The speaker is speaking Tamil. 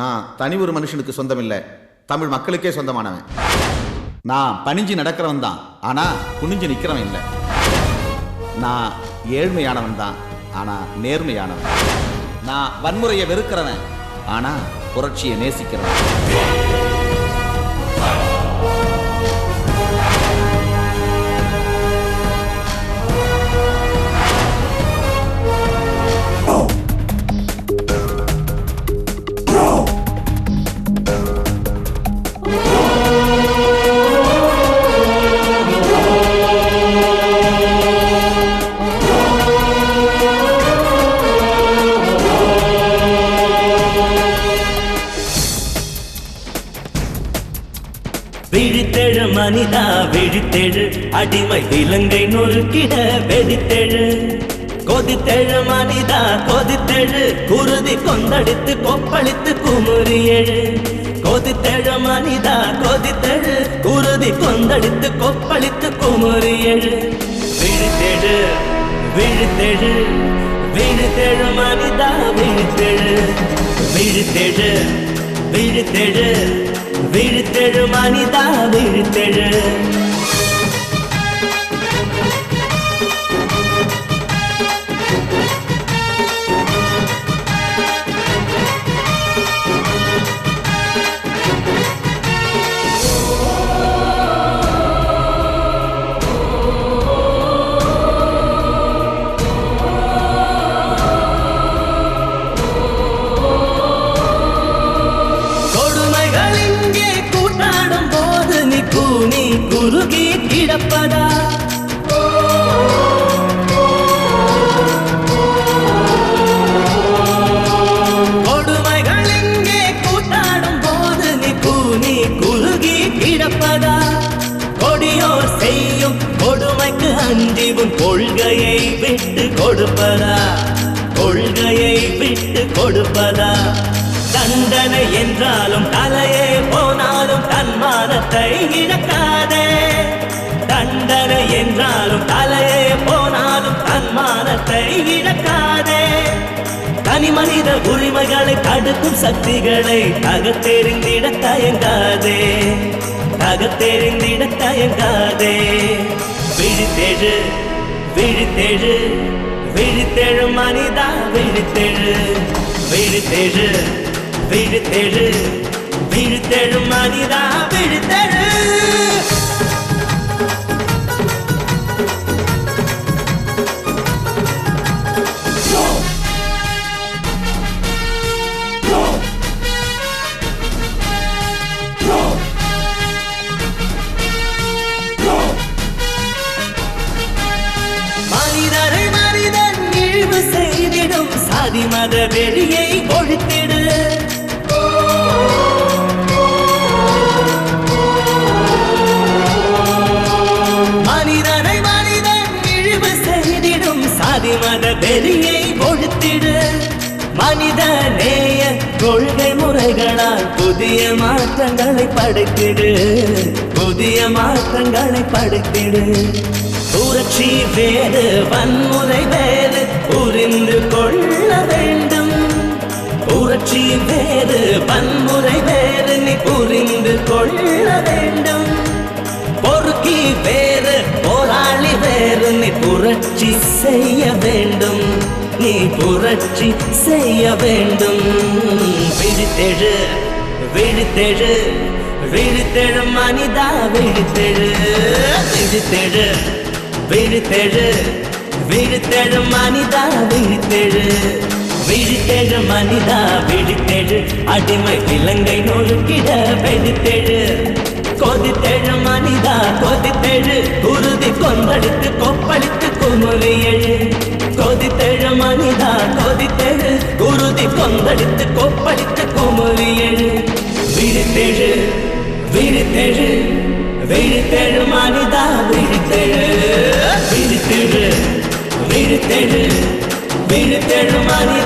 நான் தனி ஒரு மனுஷனுக்கு சொந்தம் இல்லை தமிழ் மக்களுக்கே சொந்தமானவன். நான் பணிஞ்சு நடக்கிறவன் தான். ஆனா குனிஞ்சு நிற்கிறவன் இல்லை. நான் ஏழ்மையானவன் தான். ஆனா நேர்மையானவன். நான் வன்முறையை வெறுக்கிறவன். ஆனா புரட்சியை நேசிக்கிறவன். விழித்தெழு மனிதா விழித்தெழு அடிமை இலங்கை நொறுக்கிட வெடித்தெழு. கொதித்தெழு மனிதா கொதித்தெழு. குருதி கொந்தடித்து கொப்பளித்து குமுறி எழு. கொதித்தெழு மனிதா கொதித்தெழு. குருதி கொந்தடித்து கொப்பளித்து குமுறி எழு. விழித்தெழு விழித்தெழு விழித்தெழு மனிதா விழித்தெழு விழித்தெழு விழித்தெழு விழித்தெழு மனிதா விழித்தெழு. கொடுமைகள் இங்கே கூட்டாடும் போது நீ கூனி குறுகி கிடப்பதா? கொடுமைகள் இங்கே கூட்டாடும் போது நீ கூனி குறுகி கிடப்பதா? கொடியோர் செய்யும் கொடுமைக்கு அஞ்சி கொள்கையை விட்டு கொடுப்பதா? கொள்கையை விட்டு கொடுப்பதா? தண்டனை என்றாலும் தலை தன்மானத்தை இழக்காதே. தனி மனித உரிமைகளை தடுக்கும் சக்திகளை அகத்தெறிந்திட தயங்காதே. அகத்தெறிந்திட தயங்காதே. விழித்தெழு விழித்தெழு விழித்தெழு மனிதா விழித்தெழு. விழித்தெழு விழித்தெழு விழித்தெழு மனிதா விழித்தெழு. சாதி மத வெளியை ஒழித்திடு. மனிதனை மனிதன் இழிவு செய்திடும் சாதி மத வெளியை ஒழித்திடு. மனித நேய கொள்கை முறைகளால் புதிய மாற்றங்களை படைத்திடு. புதிய மாற்றங்களை படைத்திடு. புரட்சி வேறு வன்முறை வேறு புரிந்து கொள்ள வேண்டும். புரட்சி வேறு வன்முறை வேறு நீ புரிந்து கொள்ள வேண்டும். பொறுக்கி வேறு போராளி வேறு நீ புரட்சி செய்ய வேண்டும். நீ புரட்சி செய்ய வேண்டும். விழித்தெழு விழித்தெழு விழித்தெழு மனிதா விழித்தெழு விழித்தெழு. விழித்தெழு விழித்தெழு மனிதா விழித்தெழு. விழித்தெழு மனிதா விழித்தெழு. அடிமை இலங்கை நொறுக்கிட வெடித்தெழு. கொதித்தெழு மனிதா கொதித்தெழு. உறுதி கொந்தளித்து கொப்பளித்து குமுறி எழு. கொதித்தெழு மனிதா கொதித்தெழு. உறுதி கொந்தளித்து கொப்பளித்து குமுறி எழு. விழித்தெழு விழித்தெழு. விழித்தெழு மனிதா விழுத்தெழு விழுத்தெழு மணி